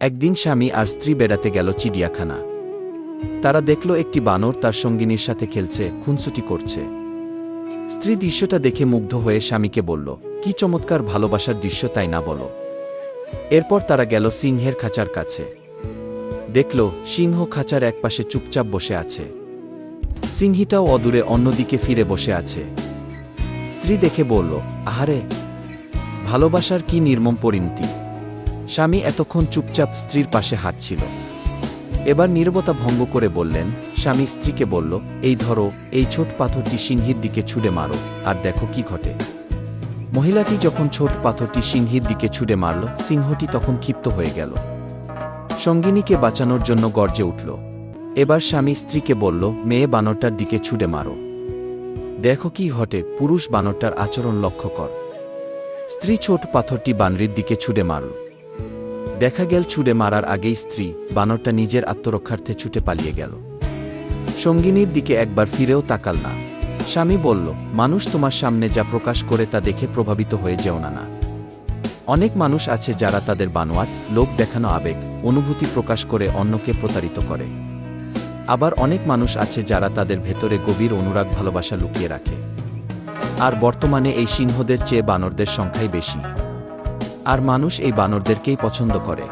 একদিন স্বামী আর স্ত্রী বেড়াতে গেল চিড়িয়াখানা। তারা দেখল একটি বানর তার সঙ্গিনীর সাথে খেলছে, খুনসুটি করছে। স্ত্রী দৃশ্যটা দেখে মুগ্ধ হয়ে স্বামীকে বলল, কি চমৎকার ভালোবাসার দৃশ্য, তাই না বলো? এরপর তারা গেল সিংহের খাঁচার কাছে। দেখল, সিংহ খাঁচার একপাশে চুপচাপ বসে আছে। সিংহীটাও অদূরে অন্যদিকে ফিরে বসে আছে। স্ত্রী দেখে বলল, আহারে, ভালোবাসার কি নির্মম পরিণতি? স্বামী এতক্ষণ চুপচাপ স্ত্রীর পাশে হাঁটছিল। এবার নীরবতা ভঙ্গ করে বললেন, স্বামী স্ত্রীকে বলল, এই ধরো, এই ছোট পাথরটি সিংহীর দিকে ছুড়ে মারো, আর দেখো কি ঘটে। মহিলাটি যখন ছোট পাথরটি সিংহীর দিকে ছুড়ে মারল, সিংহটি তখন ক্ষিপ্ত হয়ে গেল। সঙ্গিনীকে বাঁচানোর জন্য গর্জে উঠল। এবার স্বামী স্ত্রীকে বলল, মেয়ে বানরটার দিকে ছুড়ে মারো। দেখো কি ঘটে, পুরুষ বানরটার আচরণ লক্ষ্য কর। স্ত্রী ছোট পাথরটি বানরির দিকে ছুড়ে মারল। দেখা গেল ছুড়ে মারার আগেই স্ত্রী, বানরটা নিজের আত্মরক্ষার্থে ছুটে পালিয়ে গেল। সঙ্গিনীর দিকে একবার ফিরেও তাকাল না। স্বামী বলল, মানুষ তোমার সামনে যা প্রকাশ করে তা দেখে প্রভাবিত হয়ে যেও না না। অনেক মানুষ আছে যারা তাদের বানোয়াট লোক দেখানো আবেগ, অনুভূতি প্রকাশ করে অন্যকে প্রতারিত করে। আবার অনেক মানুষ আছে যারা তাদের ভেতরে গভীর অনুরাগ ভালোবাসা লুকিয়ে রাখে। আর বর্তমানে এই সিংহদের চেয়ে বানরদের সংখ্যাই বেশি। আর মানুষ এই বানরদেরকেই পছন্দ করে।